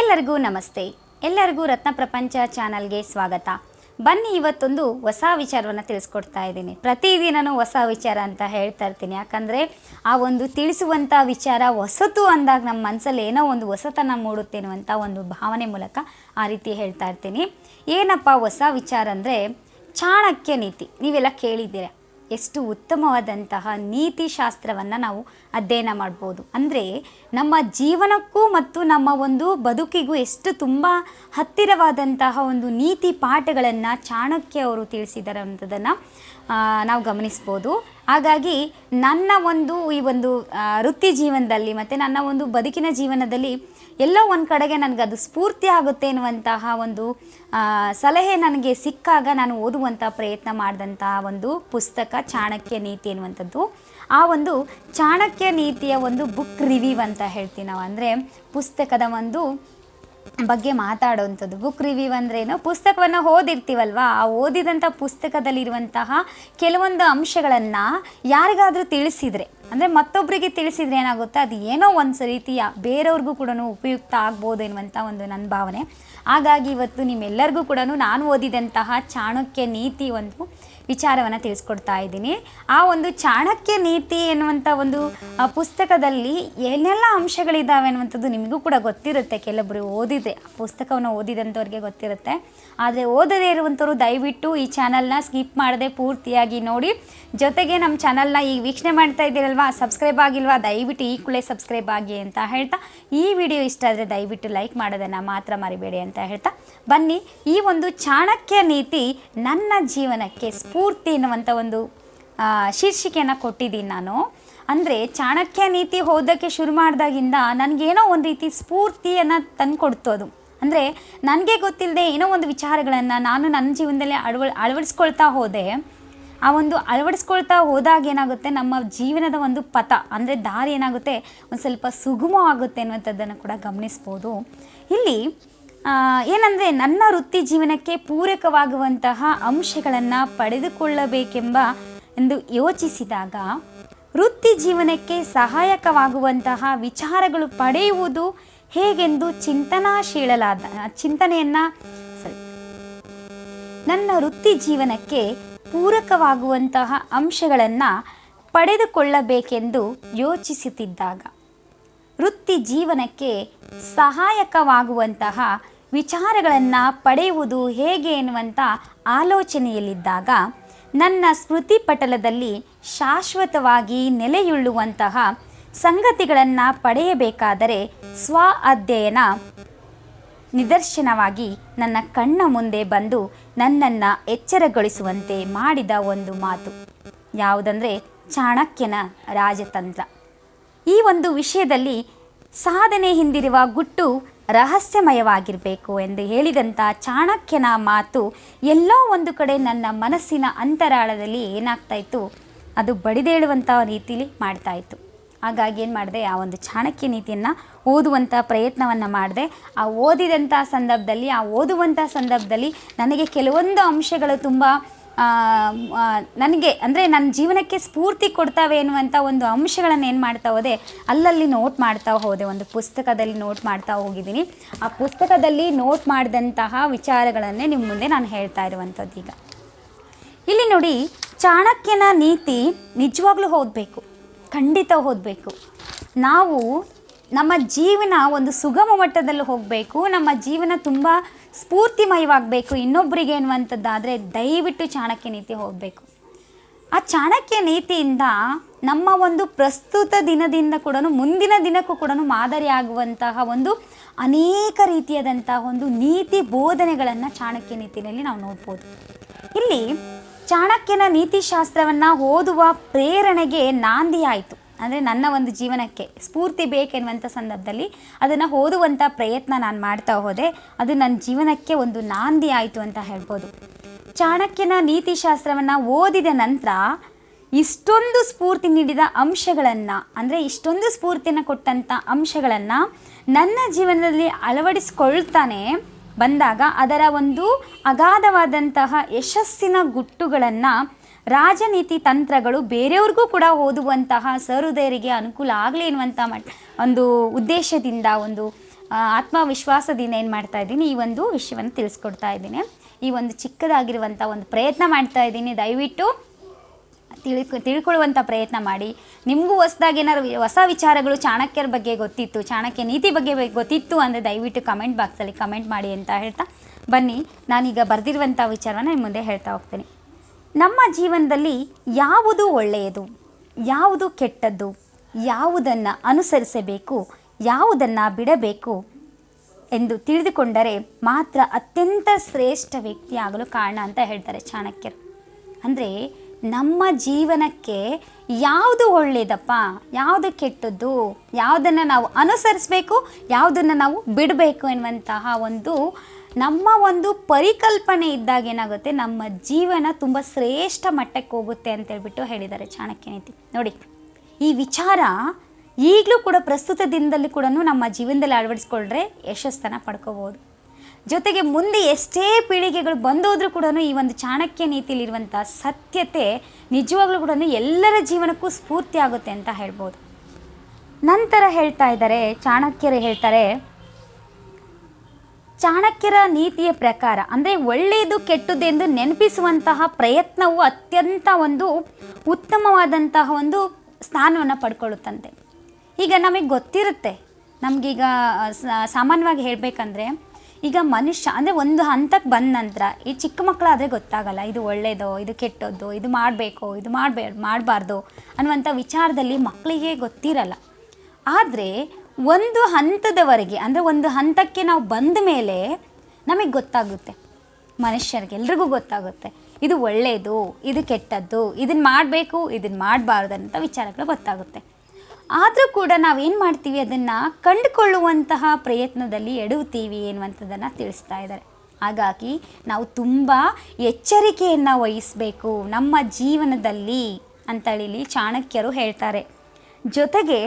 ಎಲ್ಲರಿಗೂ ನಮಸ್ತೆ. ಎಲ್ಲರಿಗೂ ರತ್ನ ಪ್ರಪಂಚ ಚಾನಲ್ಗೆ ಸ್ವಾಗತ. ಬನ್ನಿ ಇವತ್ತೊಂದು ಹೊಸ ವಿಚಾರವನ್ನು ತಿಳಿಸ್ಕೊಡ್ತಾ ಇದ್ದೀನಿ. ಪ್ರತಿದಿನನೂ ಹೊಸ ವಿಚಾರ ಅಂತ ಹೇಳ್ತಾ ಇರ್ತೀನಿ. ಯಾಕಂದರೆ ಆ ಒಂದು ತಿಳಿಸುವಂಥ ವಿಚಾರ ಹೊಸತು ಅಂದಾಗ ನಮ್ಮ ಮನಸ್ಸಲ್ಲಿ ಏನೋ ಒಂದು ಹೊಸತನ ಮೂಡುತ್ತೆ ಅನ್ನುವಂಥ ಒಂದು ಭಾವನೆ ಮೂಲಕ ಆ ರೀತಿ ಹೇಳ್ತಾ ಇರ್ತೀನಿ. ಏನಪ್ಪ ಹೊಸ ವಿಚಾರ ಅಂದರೆ ಚಾಣಕ್ಯ ನೀತಿ. ನೀವೆಲ್ಲ ಕೇಳಿದ್ದೀರ? ಎಷ್ಟು ಉತ್ತಮವಾದಂತಹ ನೀತಿಶಾಸ್ತ್ರವನ್ನು ನಾವು ಅಧ್ಯಯನ ಮಾಡ್ಬೋದು. ಅಂದರೆ ನಮ್ಮ ಜೀವನಕ್ಕೂ ಮತ್ತು ನಮ್ಮ ಒಂದು ಬದುಕಿಗೂ ಎಷ್ಟು ತುಂಬ ಹತ್ತಿರವಾದಂತಹ ಒಂದು ನೀತಿ ಪಾಠಗಳನ್ನು ಚಾಣಕ್ಯ ಅವರು ತಿಳಿಸಿದ್ದಾರೆ ಅಂಥದ್ದನ್ನು ನಾವು ಗಮನಿಸ್ಬೋದು. ಹಾಗಾಗಿ ನನ್ನ ಒಂದು ಈ ಒಂದು ವೃತ್ತಿ ಜೀವನದಲ್ಲಿ ಮತ್ತು ನನ್ನ ಒಂದು ಬದುಕಿನ ಜೀವನದಲ್ಲಿ ಎಲ್ಲೋ ಒಂದು ಕಡೆಗೆ ನನಗೆ ಅದು ಸ್ಫೂರ್ತಿ ಆಗುತ್ತೆ ಎನ್ನುವಂತಹ ಒಂದು ಸಲಹೆ ನನಗೆ ಸಿಕ್ಕಾಗ ನಾನು ಓದುವಂಥ ಪ್ರಯತ್ನ ಮಾಡಿದಂತಹ ಒಂದು ಪುಸ್ತಕ ಚಾಣಕ್ಯ ನೀತಿ ಎನ್ನುವಂಥದ್ದು ಆ ಒಂದು ಚಾಣಕ್ಯ ನೀತಿಯ ಒಂದು ಬುಕ್ ರಿವ್ಯೂ ಅಂತ ಹೇಳ್ತೀವಿ ನಾವು ಅಂದರೆ ಪುಸ್ತಕದ ಒಂದು ಬಗ್ಗೆ ಮಾತಾಡುವಂಥದ್ದು ಬುಕ್ ರಿವ್ಯೂ ಅಂದ್ರೇನು ಪುಸ್ತಕವನ್ನು ಓದಿರ್ತೀವಲ್ವ? ಆ ಓದಿದಂಥ ಪುಸ್ತಕದಲ್ಲಿರುವಂತಹ ಕೆಲವೊಂದು ಅಂಶಗಳನ್ನು ಯಾರಿಗಾದರೂ ತಿಳಿಸಿದರೆ, ಅಂದರೆ ಮತ್ತೊಬ್ಬರಿಗೆ ತಿಳಿಸಿದರೆ ಏನಾಗುತ್ತೆ? ಅದು ಏನೋ ಒಂದು ರೀತಿಯ ಬೇರೆಯವ್ರಿಗೂ ಕೂಡ ಉಪಯುಕ್ತ ಆಗ್ಬೋದು ಎನ್ನುವಂಥ ಒಂದು ನನ್ನ ಭಾವನೆ. ಹಾಗಾಗಿ ಇವತ್ತು ನಿಮ್ಮೆಲ್ಲರಿಗೂ ಕೂಡ ನಾನು ಓದಿದಂತಹ ಚಾಣಕ್ಯ ನೀತಿ ಒಂದು ವಿಚಾರವನ್ನು ತಿಳಿಸ್ಕೊಡ್ತಾ ಇದ್ದೀನಿ. ಆ ಒಂದು ಚಾಣಕ್ಯ ನೀತಿ ಎನ್ನುವಂಥ ಒಂದು ಪುಸ್ತಕದಲ್ಲಿ ಏನೆಲ್ಲ ಅಂಶಗಳಿದ್ದಾವೆ ಅನ್ನುವಂಥದ್ದು ನಿಮಗೂ ಕೂಡ ಗೊತ್ತಿರುತ್ತೆ. ಕೆಲವೊಬ್ಬರು ಓದಿದೆ ಪುಸ್ತಕವನ್ನು ಓದಿದಂಥವ್ರಿಗೆ ಗೊತ್ತಿರುತ್ತೆ. ಆದರೆ ಓದದೇ ಇರುವಂಥವ್ರು ದಯವಿಟ್ಟು ಈ ಚಾನಲ್ನ ಸ್ಕಿಪ್ ಮಾಡದೆ ಪೂರ್ತಿಯಾಗಿ ನೋಡಿ. ಜೊತೆಗೆ ನಮ್ಮ ಚಾನಲ್ನ ಈಗ ವೀಕ್ಷಣೆ ಮಾಡ್ತಾ ಇದ್ದೀರಲ್ವಾ? ಸಬ್ಸ್ಕ್ರೈಬ್ ಆಗಿಲ್ವಾ? ದಯವಿಟ್ಟು ಈ ಕೂಡಲೇ ಸಬ್ಸ್ಕ್ರೈಬ್ ಆಗಿ ಅಂತ ಹೇಳ್ತಾ, ಈ ವಿಡಿಯೋ ಇಷ್ಟ ಆದರೆ ದಯವಿಟ್ಟು ಲೈಕ್ ಮಾಡೋದನ್ನು ಮಾತ್ರ ಮರಿಬೇಡಿ ಅಂತ ಹೇಳ್ತಾ, ಬನ್ನಿ ಈ ಒಂದು ಚಾಣಕ್ಯ ನೀತಿ ನನ್ನ ಜೀವನಕ್ಕೆ ಸ್ಫೂರ್ತಿ ಎನ್ನುವಂಥ ಒಂದು ಶೀರ್ಷಿಕೆಯನ್ನು ಕೊಟ್ಟಿದ್ದೀನಿ ನಾನು. ಅಂದರೆ ಚಾಣಕ್ಯ ನೀತಿ ಹೋದಕ್ಕೆ ಶುರು ಮಾಡಿದಾಗಿಂದ ನನಗೇನೋ ಒಂದು ರೀತಿ ಸ್ಫೂರ್ತಿಯನ್ನು ತಂದುಕೊಡ್ತು ಅದು. ಅಂದರೆ ನನಗೆ ಗೊತ್ತಿಲ್ಲದೆ ಏನೋ ಒಂದು ವಿಚಾರಗಳನ್ನು ನಾನು ನನ್ನ ಜೀವನದಲ್ಲಿ ಅಳವ ಅಳವಡಿಸ್ಕೊಳ್ತಾ ಹೋದೆ. ಆ ಒಂದು ಅಳವಡಿಸ್ಕೊಳ್ತಾ ಹೋದಾಗ ಏನಾಗುತ್ತೆ, ನಮ್ಮ ಜೀವನದ ಒಂದು ಪಥ, ಅಂದರೆ ದಾರಿ ಏನಾಗುತ್ತೆ, ಒಂದು ಸ್ವಲ್ಪ ಸುಗಮವಾಗುತ್ತೆ ಅನ್ನುವಂಥದ್ದನ್ನು ಕೂಡ ಗಮನಿಸ್ಬೋದು. ಇಲ್ಲಿ ಏನಂದರೆ ನನ್ನ ವೃತ್ತಿ ಜೀವನಕ್ಕೆ ಪೂರಕವಾಗುವಂತಹ ಅಂಶಗಳನ್ನು ಪಡೆದುಕೊಳ್ಳಬೇಕೆಂಬ ಎಂದು ಯೋಚಿಸಿದಾಗ ವೃತ್ತಿ ಜೀವನಕ್ಕೆ ಸಹಾಯಕವಾಗುವಂತಹ ವಿಚಾರಗಳು ಪಡೆಯುವುದು ಹೇಗೆಂದು ಚಿಂತನಾಶೀಲಲಾದ ಚಿಂತನೆಯನ್ನು ನನ್ನ ವೃತ್ತಿ ಜೀವನಕ್ಕೆ ಪೂರಕವಾಗುವಂತಹ ಅಂಶಗಳನ್ನು ಪಡೆದುಕೊಳ್ಳಬೇಕೆಂದು ಯೋಚಿಸುತ್ತಿದ್ದಾಗ ವೃತ್ತಿ ಜೀವನಕ್ಕೆ ಸಹಾಯಕವಾಗುವಂತಹ ವಿಚಾರಗಳನ್ನು ಪಡೆಯುವುದು ಹೇಗೆ ಎನ್ನುವಂಥ ಆಲೋಚನೆಯಲ್ಲಿದ್ದಾಗ ನನ್ನ ಸ್ಮೃತಿ ಪಟಲದಲ್ಲಿ ಶಾಶ್ವತವಾಗಿ ನೆಲೆಯುಳ್ಳುವಂತಹ ಸಂಗತಿಗಳನ್ನು ಪಡೆಯಬೇಕಾದರೆ ಸ್ವ ಅಧ್ಯಯನ ನಿದರ್ಶನವಾಗಿ ನನ್ನ ಕಣ್ಣ ಮುಂದೆ ಬಂದು ನನ್ನನ್ನು ಎಚ್ಚರಗೊಳಿಸುವಂತೆ ಮಾಡಿದ ಒಂದು ಮಾತು. ಯಾವುದಂದರೆ ಚಾಣಕ್ಯನ ರಾಜತಂತ್ರ. ಈ ಒಂದು ವಿಷಯದಲ್ಲಿ ಸಾಧನೆ ಹಿಂದಿರುವ ಗುಟ್ಟು ರಹಸ್ಯಮಯವಾಗಿರಬೇಕು ಎಂದು ಹೇಳಿದಂಥ ಚಾಣಕ್ಯನ ಮಾತು ಎಲ್ಲೋ ಒಂದು ಕಡೆ ನನ್ನ ಮನಸ್ಸಿನ ಅಂತರಾಳದಲ್ಲಿ ಏನಾಗ್ತಾ ಇತ್ತು? ಅದು ಬಡಿದೇಳುವಂಥ ರೀತಿಲಿ ಮಾಡ್ತಾ ಇತ್ತು. ಹಾಗಾಗಿ ಏನು ಮಾಡಿದೆ? ಆ ಒಂದು ಚಾಣಕ್ಯ ನೀತಿಯನ್ನು ಓದುವಂಥ ಪ್ರಯತ್ನವನ್ನು ಮಾಡಿದೆ. ಆ ಓದಿದಂಥ ಸಂದರ್ಭದಲ್ಲಿ, ಆ ಓದುವಂಥ ಸಂದರ್ಭದಲ್ಲಿ ನನಗೆ ಕೆಲವೊಂದು ಅಂಶಗಳು ತುಂಬ ನನಗೆ, ಅಂದರೆ ನನ್ನ ಜೀವನಕ್ಕೆ ಸ್ಫೂರ್ತಿ ಕೊಡ್ತಾವೆ ಎನ್ನುವಂಥ ಒಂದು ಅಂಶಗಳನ್ನು ಏನು ಮಾಡ್ತಾ ಹೋದೆ, ಅಲ್ಲಲ್ಲಿ ನೋಟ್ ಮಾಡ್ತಾ ಹೋದೆ, ಒಂದು ಪುಸ್ತಕದಲ್ಲಿ ನೋಟ್ ಮಾಡ್ತಾ ಹೋಗಿದ್ದೀನಿ. ಆ ಪುಸ್ತಕದಲ್ಲಿ ನೋಟ್ ಮಾಡಿದಂತಹ ವಿಚಾರಗಳನ್ನೇ ನಿಮ್ಮ ಮುಂದೆ ನಾನು ಹೇಳ್ತಾ ಇರುವಂಥದ್ದು ಈಗ. ಇಲ್ಲಿ ನೋಡಿ, ಚಾಣಕ್ಯನ ನೀತಿ ನಿಜವಾಗ್ಲೂ ಓದಬೇಕು, ಖಂಡಿತ ಓದಬೇಕು. ನಾವು ನಮ್ಮ ಜೀವನ ಒಂದು ಸುಗಮ ಮಟ್ಟದಲ್ಲಿ ಹೋಗಬೇಕು, ನಮ್ಮ ಜೀವನ ತುಂಬ ಸ್ಫೂರ್ತಿಮಯವಾಗಬೇಕು ಇನ್ನೊಬ್ಬರಿಗೆ ಅನ್ನುವಂಥದ್ದಾದರೆ ದಯವಿಟ್ಟು ಚಾಣಕ್ಯ ನೀತಿ ಹೋಗಬೇಕು. ಆ ಚಾಣಕ್ಯ ನೀತಿಯಿಂದ ನಮ್ಮ ಒಂದು ಪ್ರಸ್ತುತ ದಿನದಿಂದ ಕೂಡ ಮುಂದಿನ ದಿನಕ್ಕೂ ಕೂಡ ಮಾದರಿಯಾಗುವಂತಹ ಒಂದು ಅನೇಕ ರೀತಿಯಾದಂತಹ ಒಂದು ನೀತಿ ಬೋಧನೆಗಳನ್ನು ಚಾಣಕ್ಯ ನೀತಿಯಲ್ಲಿ ನಾವು ನೋಡ್ಬೋದು. ಇಲ್ಲಿ ಚಾಣಕ್ಯನ ನೀತಿಶಾಸ್ತ್ರವನ್ನು ಓದುವ ಪ್ರೇರಣೆಗೆ ನಾಂದಿಯಾಯಿತು ಅಂದರೆ ನನ್ನ ಒಂದು ಜೀವನಕ್ಕೆ ಸ್ಫೂರ್ತಿ ಬೇಕೆನ್ನುವಂಥ ಸಂದರ್ಭದಲ್ಲಿ ಅದನ್ನು ಓದುವಂಥ ಪ್ರಯತ್ನ ನಾನು ಮಾಡ್ತಾ ಹೋದೆ. ಅದು ನನ್ನ ಜೀವನಕ್ಕೆ ಒಂದು ನಾಂದಿ ಆಯಿತು ಅಂತ ಹೇಳ್ಬೋದು. ಚಾಣಕ್ಯನ ನೀತಿಶಾಸ್ತ್ರವನ್ನು ಓದಿದ ನಂತರ ಇಷ್ಟೊಂದು ಸ್ಫೂರ್ತಿ ನೀಡಿದ ಅಂಶಗಳನ್ನು, ಅಂದರೆ ಇಷ್ಟೊಂದು ಸ್ಫೂರ್ತಿಯನ್ನು ಕೊಟ್ಟಂಥ ಅಂಶಗಳನ್ನು ನನ್ನ ಜೀವನದಲ್ಲಿ ಅಳವಡಿಸ್ಕೊಳ್ತಾನೆ ಬಂದಾಗ ಅದರ ಒಂದು ಅಗಾಧವಾದಂತಹ ಯಶಸ್ಸಿನ ಗುಟ್ಟುಗಳನ್ನು ರಾಜನೀತಿ ತಂತ್ರಗಳು ಬೇರೆಯವ್ರಿಗೂ ಕೂಡ ಓದುವಂತಹ ಸಹೃದಯರಿಗೆ ಅನುಕೂಲ ಆಗಲಿ ಎನ್ನುವಂಥ ಮಟ್, ಒಂದು ಉದ್ದೇಶದಿಂದ ಒಂದು ಆತ್ಮವಿಶ್ವಾಸದಿಂದ ಏನು ಮಾಡ್ತಾ ಇದ್ದೀನಿ, ಈ ಒಂದು ವಿಷಯವನ್ನು ತಿಳಿಸ್ಕೊಡ್ತಾ ಇದ್ದೀನಿ. ಈ ಒಂದು ಚಿಕ್ಕದಾಗಿರುವಂಥ ಒಂದು ಪ್ರಯತ್ನ ಮಾಡ್ತಾ ಇದ್ದೀನಿ. ದಯವಿಟ್ಟು ತಿಳ್ಕೊ ತಿಳ್ಕೊಳ್ಳುವಂಥ ಪ್ರಯತ್ನ ಮಾಡಿ. ನಿಮಗೂ ಹೊಸದಾಗಿ ಏನಾದ್ರು ಹೊಸ ವಿಚಾರಗಳು ಚಾಣಕ್ಯರ ಬಗ್ಗೆ ಗೊತ್ತಿತ್ತು, ಚಾಣಕ್ಯ ನೀತಿ ಬಗ್ಗೆ ಗೊತ್ತಿತ್ತು ಅಂದರೆ ದಯವಿಟ್ಟು ಕಮೆಂಟ್ ಬಾಕ್ಸಲ್ಲಿ ಕಮೆಂಟ್ ಮಾಡಿ ಅಂತ ಹೇಳ್ತಾ ಬನ್ನಿ. ನಾನೀಗ ಬರೆದಿರುವಂಥ ವಿಚಾರವನ್ನು ಮುಂದೆ ಹೇಳ್ತಾ ಹೋಗ್ತೀನಿ. ನಮ್ಮ ಜೀವನದಲ್ಲಿ ಯಾವುದು ಒಳ್ಳೆಯದು? ಯಾವುದು ಕೆಟ್ಟದ್ದು? ಯಾವುದನ್ನು ಅನುಸರಿಸಬೇಕು? ಯಾವುದನ್ನು ಬಿಡಬೇಕು? ಎಂದು ತಿಳಿದುಕೊಂಡರೆ ಮಾತ್ರ ಅತ್ಯಂತ ಶ್ರೇಷ್ಠ ವ್ಯಕ್ತಿಯಾಗಲು ಕಾರಣ ಅಂತ ಹೇಳ್ತಾರೆ ಚಾಣಕ್ಯರು. ಅಂದರೆ ನಮ್ಮ ಜೀವನಕ್ಕೆ ಯಾವುದು ಒಳ್ಳೆಯದಪ್ಪ? ಯಾವುದು ಕೆಟ್ಟದ್ದು? ಯಾವುದನ್ನು ನಾವು ಅನುಸರಿಸಬೇಕು? ಯಾವುದನ್ನು ನಾವು ಬಿಡಬೇಕು ಎನ್ನುವಂತಹ ಒಂದು ನಮ್ಮ ಒಂದು ಪರಿಕಲ್ಪನೆ ಇದ್ದಾಗ ಏನಾಗುತ್ತೆ? ನಮ್ಮ ಜೀವನ ತುಂಬ ಶ್ರೇಷ್ಠ ಮಟ್ಟಕ್ಕೆ ಹೋಗುತ್ತೆ ಅಂತ ಹೇಳ್ಬಿಟ್ಟು ಹೇಳಿದ್ದಾರೆ ಚಾಣಕ್ಯ ನೀತಿ. ನೋಡಿ, ಈ ವಿಚಾರ ಈಗಲೂ ಕೂಡ ಪ್ರಸ್ತುತ ದಿನದಲ್ಲಿ ಕೂಡ ನಮ್ಮ ಜೀವನದಲ್ಲಿ ಅಳವಡಿಸ್ಕೊಂಡ್ರೆ ಯಶಸ್ಸನ್ನು ಪಡ್ಕೋಬೋದು ಜೊತೆಗೆ ಮುಂದೆ ಎಷ್ಟೇ ಪೀಳಿಗೆಗಳು ಬಂದೋದ್ರೂ ಕೂಡ ಈ ಒಂದು ಚಾಣಕ್ಯ ನೀತಿಲಿರುವಂಥ ಸತ್ಯತೆ ನಿಜವಾಗ್ಲೂ ಕೂಡ ಎಲ್ಲರ ಜೀವನಕ್ಕೂ ಸ್ಫೂರ್ತಿ ಆಗುತ್ತೆ ಅಂತ ಹೇಳ್ಬೋದು. ನಂತರ ಹೇಳ್ತಾ ಇದ್ದಾರೆ, ಚಾಣಕ್ಯರು ಹೇಳ್ತಾರೆ ಚಾಣಕ್ಯರ ನೀತಿಯ ಪ್ರಕಾರ, ಅಂದರೆ ಒಳ್ಳೆಯದು ಕೆಟ್ಟದ್ದೆಂದು ನೆನಪಿಸುವಂತಹ ಪ್ರಯತ್ನವು ಅತ್ಯಂತ ಒಂದು ಉತ್ತಮವಾದಂತಹ ಒಂದು ಸ್ಥಾನವನ್ನು ಪಡ್ಕೊಳ್ಳುತ್ತಂತೆ. ಈಗ ನಮಗೆ ಗೊತ್ತಿರುತ್ತೆ, ನಮಗೀಗ ಸಾಮಾನ್ಯವಾಗಿ ಹೇಳಬೇಕಂದ್ರೆ, ಈಗ ಮನುಷ್ಯ, ಅಂದರೆ ಒಂದು ಹಂತಕ್ಕೆ ಬಂದ ನಂತರ, ಈ ಚಿಕ್ಕ ಮಕ್ಕಳಾದರೆ ಗೊತ್ತಾಗಲ್ಲ, ಇದು ಒಳ್ಳೆಯದೋ ಇದು ಕೆಟ್ಟದ್ದು, ಇದು ಮಾಡಬೇಕು, ಇದು ಮಾಡಬೇ, ಮಾಡಬಾರ್ದು ಅನ್ನುವಂಥ ವಿಚಾರದಲ್ಲಿ ಮಕ್ಕಳಿಗೆ ಗೊತ್ತಿರಲ್ಲ. ಆದರೆ ಒಂದು ಹಂತದವರೆಗೆ, ಅಂದರೆ ಒಂದು ಹಂತಕ್ಕೆ ನಾವು ಬಂದ ಮೇಲೆ ನಮಗೆ ಗೊತ್ತಾಗುತ್ತೆ. ಮನುಷ್ಯರಿಗೆ ಎಲ್ರಿಗೂ ಗೊತ್ತಾಗುತ್ತೆ. ಇದು ಒಳ್ಳೆಯದು ಇದು ಕೆಟ್ಟದ್ದು ಇದನ್ನು ಮಾಡಬೇಕು ಇದನ್ನು ಮಾಡಬಾರ್ದು ಅಂತ ವಿಚಾರಗಳು ಗೊತ್ತಾಗುತ್ತೆ. ಆದರೂ ಕೂಡ ನಾವೇನು ಮಾಡ್ತೀವಿ, ಅದನ್ನು ಕಂಡುಕೊಳ್ಳುವಂತಹ ಪ್ರಯತ್ನದಲ್ಲಿ ಎಡುತ್ತೀವಿ ಎನ್ನುವಂಥದ್ದನ್ನು ತಿಳಿಸ್ತಾ ಇದ್ದಾರೆ. ಹಾಗಾಗಿ ನಾವು ತುಂಬ ಎಚ್ಚರಿಕೆಯನ್ನು ವಹಿಸಬೇಕು. ನಮ್ಮ ಜೀವನದಲ್ಲಿ ಅಂತೇಳಿ ಇಲ್ಲಿ ಚಾಣಕ್ಯರು ಹೇಳ್ತಾರೆ. ಜೊತೆಗೆ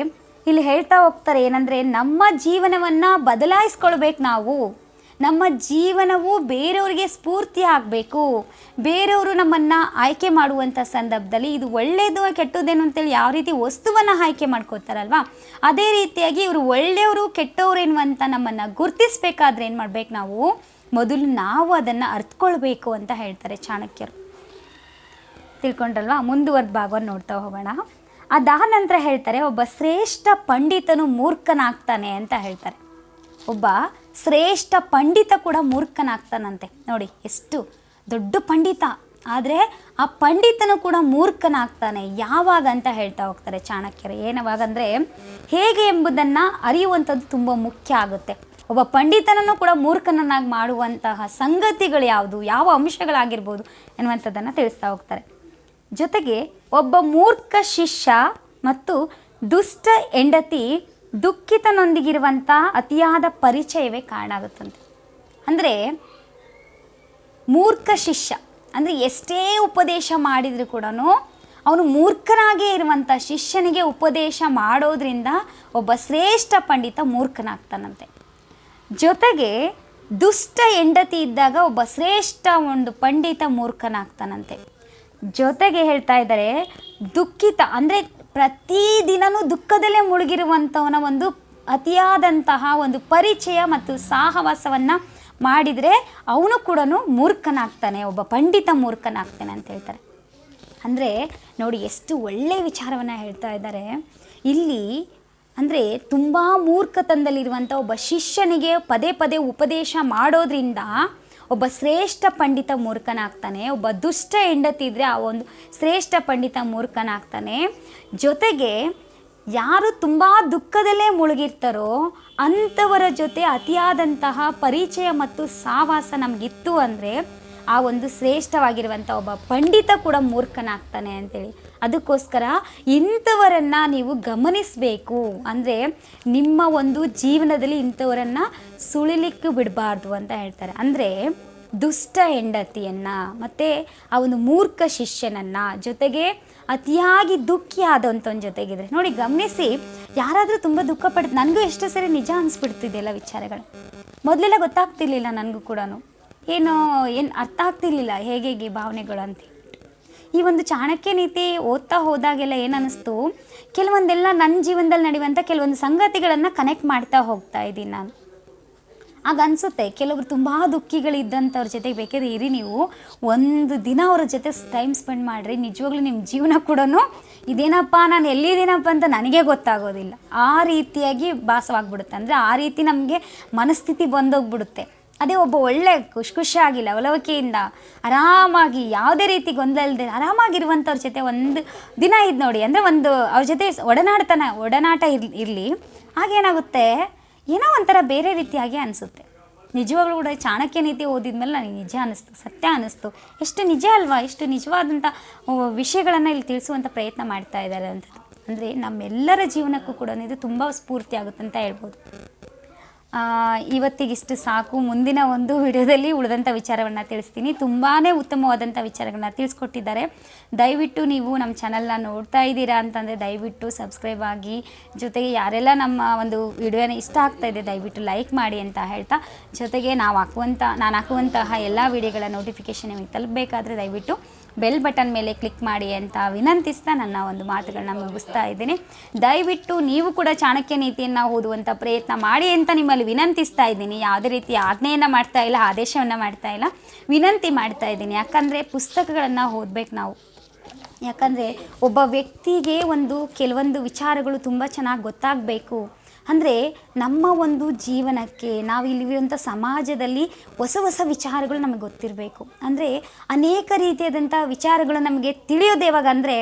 ಇಲ್ಲಿ ಹೇಳ್ತಾ ಹೋಗ್ತಾರೆ ಏನಂದರೆ, ನಮ್ಮ ಜೀವನವನ್ನು ಬದಲಾಯಿಸ್ಕೊಳ್ಬೇಕು ನಾವು. ನಮ್ಮ ಜೀವನವು ಬೇರೆಯವರಿಗೆ ಸ್ಫೂರ್ತಿ ಆಗಬೇಕು. ಬೇರೆಯವರು ನಮ್ಮನ್ನು ಆಯ್ಕೆ ಮಾಡುವಂಥ ಸಂದರ್ಭದಲ್ಲಿ ಇದು ಒಳ್ಳೆಯದು ಕೆಟ್ಟದ್ದೇನು ಅಂತೇಳಿ ಯಾವ ರೀತಿ ವಸ್ತುವನ್ನು ಆಯ್ಕೆ ಮಾಡ್ಕೋತಾರಲ್ವಾ ಅದೇ ರೀತಿಯಾಗಿ ಇವರು ಒಳ್ಳೆಯವರು ಕೆಟ್ಟವರು ಎನ್ನುವಂಥ ನಮ್ಮನ್ನು ಗುರುತಿಸ್ಬೇಕಾದ್ರೆ ಏನು ಮಾಡ್ಬೇಕು ನಾವು? ಮೊದಲು ನಾವು ಅದನ್ನು ಅರ್ಥಕೊಳ್ಬೇಕು ಅಂತ ಹೇಳ್ತಾರೆ ಚಾಣಕ್ಯರು. ತಿಳ್ಕೊಂಡ್ರಲ್ವಾ? ಮುಂದುವರೆದ ಭಾಗವನ್ನು ನೋಡ್ತಾ ಹೋಗೋಣ. ಅದಾದ ನಂತರ ಹೇಳ್ತಾರೆ, ಒಬ್ಬ ಶ್ರೇಷ್ಠ ಪಂಡಿತನು ಮೂರ್ಖನಾಗ್ತಾನೆ ಅಂತ ಹೇಳ್ತಾರೆ. ಒಬ್ಬ ಶ್ರೇಷ್ಠ ಪಂಡಿತ ಕೂಡ ಮೂರ್ಖನಾಗ್ತಾನಂತೆ. ನೋಡಿ, ಎಷ್ಟು ದೊಡ್ಡ ಪಂಡಿತ. ಆದರೆ ಆ ಪಂಡಿತನು ಕೂಡ ಮೂರ್ಖನಾಗ್ತಾನೆ. ಯಾವಾಗ ಅಂತ ಹೇಳ್ತಾ ಹೋಗ್ತಾರೆ ಚಾಣಕ್ಯರು. ಏನವಾಗಂದರೆ ಹೇಗೆ ಎಂಬುದನ್ನು ಅರಿಯುವಂಥದ್ದು ತುಂಬ ಮುಖ್ಯ ಆಗುತ್ತೆ. ಒಬ್ಬ ಪಂಡಿತನನ್ನು ಕೂಡ ಮೂರ್ಖನನ್ನಾಗಿ ಮಾಡುವಂತಹ ಸಂಗತಿಗಳು ಯಾವುದು? ಯಾವ ಅಂಶಗಳಾಗಿರ್ಬೋದು? ಎನ್ನುವಂಥದ್ದನ್ನು ತಿಳಿಸ್ತಾ ಹೋಗ್ತಾರೆ. ಜೊತೆಗೆ ಒಬ್ಬ ಮೂರ್ಖ ಶಿಷ್ಯ ಮತ್ತು ದುಷ್ಟ ಹೆಂಡತಿ ದುಃಖಿತನೊಂದಿಗಿರುವಂಥ ಅತಿಯಾದ ಪರಿಚಯವೇ ಕಾರಣ ಆಗುತ್ತಂತೆ. ಅಂದರೆ ಮೂರ್ಖ ಶಿಷ್ಯ, ಅಂದರೆ ಎಷ್ಟೇ ಉಪದೇಶ ಮಾಡಿದರೂ ಕೂಡ ಅವನು ಮೂರ್ಖನಾಗೇ ಇರುವಂಥ ಶಿಷ್ಯನಿಗೆ ಉಪದೇಶ ಮಾಡೋದ್ರಿಂದ ಒಬ್ಬ ಶ್ರೇಷ್ಠ ಪಂಡಿತ ಮೂರ್ಖನಾಗ್ತಾನಂತೆ. ಜೊತೆಗೆ ದುಷ್ಟ ಹೆಂಡತಿ ಇದ್ದಾಗ ಒಬ್ಬ ಶ್ರೇಷ್ಠ ಒಂದು ಪಂಡಿತ ಮೂರ್ಖನಾಗ್ತಾನಂತೆ. ಜೊತೆಗೆ ಹೇಳ್ತಾ ಇದ್ದಾರೆ, ದುಃಖಿತ, ಅಂದರೆ ಪ್ರತಿದಿನವೂ ದುಃಖದಲ್ಲೇ ಮುಳುಗಿರುವಂಥವನ ಒಂದು ಅತಿಯಾದಂತಹ ಒಂದು ಪರಿಚಯ ಮತ್ತು ಸಾಹವಾಸವನ್ನು ಮಾಡಿದರೆ ಅವನು ಕೂಡ ಮೂರ್ಖನಾಗ್ತಾನೆ, ಒಬ್ಬ ಪಂಡಿತ ಮೂರ್ಖನಾಗ್ತಾನೆ ಅಂತ ಹೇಳ್ತಾರೆ. ಅಂದರೆ ನೋಡಿ ಎಷ್ಟು ಒಳ್ಳೆಯ ವಿಚಾರವನ್ನು ಹೇಳ್ತಾ ಇದ್ದಾರೆ. ಇಲ್ಲಿ ಅಂದರೆ ತುಂಬ ಮೂರ್ಖತನದಲ್ಲಿರುವಂಥ ಒಬ್ಬ ಶಿಷ್ಯನಿಗೆ ಪದೇ ಪದೇ ಉಪದೇಶ ಮಾಡೋದ್ರಿಂದ ಒಬ್ಬ ಶ್ರೇಷ್ಠ ಪಂಡಿತ ಮೂರ್ಖನಾಗ್ತಾನೆ, ಒಬ್ಬ ದುಷ್ಟ ಹೆಂಡತಿ ಇದ್ದರೆ ಆ ಒಂದು ಶ್ರೇಷ್ಠ ಪಂಡಿತ ಮೂರ್ಖನಾಗ್ತಾನೆ. ಜೊತೆಗೆ ಯಾರು ತುಂಬ ದುಃಖದಲ್ಲೇ ಮುಳುಗಿರ್ತಾರೋ, ಅಂಥವರ ಜೊತೆ ಅತಿಯಾದಂತಹ ಪರಿಚಯ ಮತ್ತು ಸಾವಾಸ ನಮಗಿತ್ತು ಅಂದರೆ ಆ ಒಂದು ಶ್ರೇಷ್ಠವಾಗಿರುವಂಥ ಒಬ್ಬ ಪಂಡಿತ ಕೂಡ ಮೂರ್ಖನಾಗ್ತಾನೆ ಅಂತೇಳಿ. ಅದಕ್ಕೋಸ್ಕರ ಇಂಥವರನ್ನು ನೀವು ಗಮನಿಸಬೇಕು. ಅಂದರೆ ನಿಮ್ಮ ಒಂದು ಜೀವನದಲ್ಲಿ ಇಂಥವರನ್ನು ಸುಳಿಲಿಕ್ಕೆ ಬಿಡಬಾರ್ದು ಅಂತ ಹೇಳ್ತಾರೆ. ಅಂದರೆ ದುಷ್ಟ ಹೆಂಡತಿಯನ್ನು, ಮತ್ತು ಆ ಒಂದು ಮೂರ್ಖ ಶಿಷ್ಯನನ್ನು ಜೊತೆಗೆ ಅತಿಯಾಗಿ ದುಃಖಿ ಒಂದು ಜೊತೆಗಿದ್ರೆ. ನೋಡಿ, ಗಮನಿಸಿ, ಯಾರಾದರೂ ತುಂಬ ದುಃಖ ಪಡ್ತು ನನಗೂ ಎಷ್ಟೋ ಸರಿ ನಿಜ ಅನಿಸ್ಬಿಡ್ತಿದೆಲ್ಲ ವಿಚಾರಗಳು. ಮೊದಲೆಲ್ಲ ಗೊತ್ತಾಗ್ತಿರ್ಲಿಲ್ಲ ನನಗೂ ಕೂಡ ಏನೋ, ಏನು ಅರ್ಥ ಆಗ್ತಿರ್ಲಿಲ್ಲ, ಹೇಗೆ ಹೇಗೆ ಭಾವನೆಗಳು ಅಂತ ಈ ಒಂದು ಚಾಣಕ್ಯ ನೀತಿ ಓದ್ತಾ ಹೋದಾಗೆಲ್ಲ ಏನನ್ನಿಸ್ತು ಕೆಲವೊಂದೆಲ್ಲ ನನ್ನ ಜೀವನದಲ್ಲಿ ನಡೆಯುವಂಥ ಕೆಲವೊಂದು ಸಂಗತಿಗಳನ್ನು ಕನೆಕ್ಟ್ ಮಾಡ್ತಾ ಹೋಗ್ತಾ ಇದ್ದೀನಿ ನಾನು. ಆಗ ಅನಿಸುತ್ತೆ, ಕೆಲವರು ತುಂಬ ದುಃಖಿಗಳಿದ್ದಂಥವ್ರ ಜೊತೆಗೆ ಬೇಕಾದ್ರೆ ಇರಿ ನೀವು, ಒಂದು ದಿನ ಅವ್ರ ಜೊತೆ ಟೈಮ್ ಸ್ಪೆಂಡ್ ಮಾಡಿರಿ, ನಿಜವಾಗ್ಲೂ ನಿಮ್ಮ ಜೀವನ ಕೂಡ ಇದೇನಪ್ಪ, ನಾನು ಎಲ್ಲಿದ್ದೀನಪ್ಪ ಅಂತ ನನಗೆ ಗೊತ್ತಾಗೋದಿಲ್ಲ. ಆ ರೀತಿಯಾಗಿ ಭಾಸವಾಗ್ಬಿಡುತ್ತೆ. ಅಂದರೆ ಆ ರೀತಿ ನಮಗೆ ಮನಸ್ಥಿತಿ ಬಂದೋಗ್ಬಿಡುತ್ತೆ. ಅದೇ ಒಬ್ಬ ಒಳ್ಳೆ ಖುಷಿ ಖುಷಿಯಾಗಿ ಲವಲವಿಕೆಯಿಂದ ಆರಾಮಾಗಿ ಯಾವುದೇ ರೀತಿ ಗೊಂದಲ ಇಲ್ಲದೆ ಆರಾಮಾಗಿರುವಂಥವ್ರ ಜೊತೆ ಒಂದು ದಿನ ಇದು ನೋಡಿ, ಅಂದರೆ ಒಂದು ಅವ್ರ ಜೊತೆ ಒಡನಾಡ್ತನ, ಒಡನಾಟ ಇರ್ ಇರಲಿ ಆಗೇನಾಗುತ್ತೆ ಏನೋ ಒಂಥರ ಬೇರೆ ರೀತಿಯಾಗಿ ಅನಿಸುತ್ತೆ. ನಿಜವಾಗ್ಲೂ ಕೂಡ ಚಾಣಕ್ಯ ನೀತಿ ಓದಿದ್ಮೇಲೆ ನನಗೆ ನಿಜ ಅನ್ನಿಸ್ತು ಸತ್ಯ ಅನ್ನಿಸ್ತು ಎಷ್ಟು ನಿಜ ಅಲ್ವಾ? ಎಷ್ಟು ನಿಜವಾದಂಥ ವಿಷಯಗಳನ್ನು ಇಲ್ಲಿ ತಿಳಿಸುವಂಥ ಪ್ರಯತ್ನ ಮಾಡ್ತಾ ಇದ್ದಾರೆ ಅಂತ ಅಂದರೆ ನಮ್ಮೆಲ್ಲರ ಜೀವನಕ್ಕೂ ಕೂಡ ಇದು ತುಂಬ ಸ್ಫೂರ್ತಿ ಆಗುತ್ತೆ ಅಂತ ಹೇಳ್ಬೋದು. ಇವತ್ತಿಗಿಷ್ಟು ಸಾಕು. ಮುಂದಿನ ಒಂದು ವಿಡಿಯೋದಲ್ಲಿ ಉಳಿದಂಥ ವಿಚಾರವನ್ನು ತಿಳಿಸ್ತೀನಿ. ತುಂಬಾ ಉತ್ತಮವಾದಂಥ ವಿಚಾರಗಳನ್ನ ತಿಳಿಸ್ಕೊಟ್ಟಿದ್ದಾರೆ. ದಯವಿಟ್ಟು ನೀವು ನಮ್ಮ ಚಾನಲ್ನ ನೋಡ್ತಾ ಇದ್ದೀರಾ ಅಂತಂದರೆ ದಯವಿಟ್ಟು ಸಬ್ಸ್ಕ್ರೈಬ್ ಆಗಿ. ಜೊತೆಗೆ ಯಾರೆಲ್ಲ ನಮ್ಮ ಒಂದು ವಿಡಿಯೋನ ಇಷ್ಟ ಆಗ್ತಾ ಇದೆ, ದಯವಿಟ್ಟು ಲೈಕ್ ಮಾಡಿ ಅಂತ ಹೇಳ್ತಾ. ಜೊತೆಗೆ ನಾವು ಹಾಕುವಂಥ ನಾನು ಹಾಕುವಂತಹ ಎಲ್ಲ ವಿಡಿಯೋಗಳ ನೋಟಿಫಿಕೇಷನ್ ನಿಮಗೆ ತಲುಪಬೇಕಾದ್ರೆ ದಯವಿಟ್ಟು ಬೆಲ್ ಬಟನ್ ಮೇಲೆ ಕ್ಲಿಕ್ ಮಾಡಿ ಅಂತ ವಿನಂತಿಸ್ತಾ ನನ್ನ ಒಂದು ಮಾತುಗಳನ್ನ ಮುಗಿಸ್ತಾ ಇದ್ದೀನಿ. ದಯವಿಟ್ಟು ನೀವು ಕೂಡ ಚಾಣಕ್ಯ ನೀತಿಯನ್ನು ಓದುವಂಥ ಪ್ರಯತ್ನ ಮಾಡಿ ಅಂತ ನಿಮ್ಮಲ್ಲಿ ವಿನಂತಿಸ್ತಾ ಇದ್ದೀನಿ. ಯಾವುದೇ ರೀತಿ ಆಜ್ಞೆಯನ್ನು ಮಾಡ್ತಾ ಇಲ್ಲ, ಆದೇಶವನ್ನು ಮಾಡ್ತಾ ಇಲ್ಲ, ವಿನಂತಿ ಮಾಡ್ತಾ ಇದ್ದೀನಿ. ಯಾಕಂದರೆ ಪುಸ್ತಕಗಳನ್ನು ಓದ್ಬೇಕು ನಾವು. ಯಾಕಂದರೆ ಒಬ್ಬ ವ್ಯಕ್ತಿಗೆ ಒಂದು ಕೆಲವೊಂದು ವಿಚಾರಗಳು ತುಂಬ ಚೆನ್ನಾಗಿ ಗೊತ್ತಾಗಬೇಕು. ಅಂದರೆ ನಮ್ಮ ಒಂದು ಜೀವನಕ್ಕೆ ನಾವು ಇಲ್ಲಿರುವಂಥ ಸಮಾಜದಲ್ಲಿ ಹೊಸ ಹೊಸ ವಿಚಾರಗಳು ನಮಗೆ ಗೊತ್ತಿರಬೇಕು. ಅಂದರೆ ಅನೇಕ ರೀತಿಯಾದಂಥ ವಿಚಾರಗಳು ನಮಗೆ ತಿಳಿಯೋದು ಯಾವಾಗ ಅಂದರೆ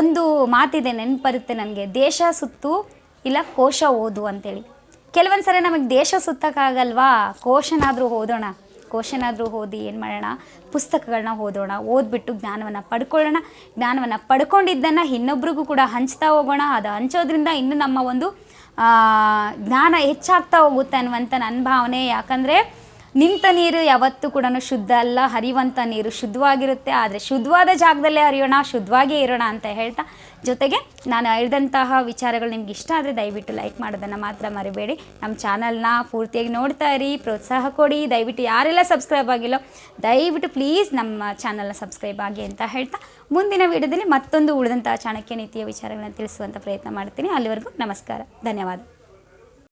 ಒಂದು ಮಾತಿದೆ ನೆನಪರುತ್ತೆ ನನಗೆ ದೇಶ ಸುತ್ತು ಇಲ್ಲ ಕೋಶ ಓದು ಅಂತೇಳಿ. ಕೆಲವೊಂದು ಸರಿ ನಮಗೆ ದೇಶ ಸುತ್ತಕ್ಕಾಗಲ್ವಾ? ಕೋಶನಾದರೂ ಓದೋಣ, ಕೋಶನಾದರೂ ಓದಿ ಏನು ಮಾಡೋಣ? ಪುಸ್ತಕಗಳನ್ನ ಓದೋಣ, ಓದ್ಬಿಟ್ಟು ಜ್ಞಾನವನ್ನು ಪಡ್ಕೊಳ್ಳೋಣ. ಜ್ಞಾನವನ್ನು ಪಡ್ಕೊಂಡಿದ್ದನ್ನು ಇನ್ನೊಬ್ರಿಗೂ ಕೂಡ ಹಂಚ್ತಾ ಹೋಗೋಣ. ಅದು ಹಂಚೋದ್ರಿಂದ ಇನ್ನು ನಮ್ಮ ಒಂದು ಜ್ಞಾನ ಹೆಚ್ಚಾಗ್ತಾ ಹೋಗುತ್ತೆ ಅನ್ನುವಂಥ ನನ್ನ ಭಾವನೆ. ಯಾಕಂದರೆ ನಿಂತ ನೀರು ಯಾವತ್ತೂ ಕೂಡ ಶುದ್ಧ ಅಲ್ಲ ಹರಿಯುವಂಥ ನೀರು ಶುದ್ಧವಾಗಿರುತ್ತೆ. ಆದರೆ ಶುದ್ಧವಾದ ಜಾಗದಲ್ಲೇ ಹರಿಯೋಣ, ಶುದ್ಧವಾಗೇ ಇರೋಣ ಅಂತ ಹೇಳ್ತಾ ಜೊತೆಗೆ ನಾನು ಹೇಳಿದಂತಹ ವಿಚಾರಗಳು ನಿಮ್ಗೆ ಇಷ್ಟ ಆದರೆ ದಯವಿಟ್ಟು ಲೈಕ್ ಮಾಡೋದನ್ನು ಮಾತ್ರ ಮರಿಬೇಡಿ. ನಮ್ಮ ಚಾನಲ್ನ ಪೂರ್ತಿಯಾಗಿ ನೋಡ್ತಾ ಇರಿ, ಪ್ರೋತ್ಸಾಹ ಕೊಡಿ. ದಯವಿಟ್ಟು ಯಾರೆಲ್ಲ ಸಬ್ಸ್ಕ್ರೈಬ್ ಆಗಿಲ್ಲೋ, ದಯವಿಟ್ಟು ಪ್ಲೀಸ್ ನಮ್ಮ ಚಾನಲ್ನ ಸಬ್ಸ್ಕ್ರೈಬ್ ಆಗಿ ಅಂತ ಹೇಳ್ತಾ ಮುಂದಿನ ವಿಡಿಯೋದಲ್ಲಿ ಮತ್ತೊಂದು ಉಳಿದಂತಹ ಚಾಣಕ್ಯ ನೀತಿಯ ವಿಚಾರಗಳನ್ನು ತಿಳಿಸುವಂಥ ಪ್ರಯತ್ನ ಮಾಡ್ತೀನಿ. ಅಲ್ಲಿವರೆಗೂ ನಮಸ್ಕಾರ, ಧನ್ಯವಾದ.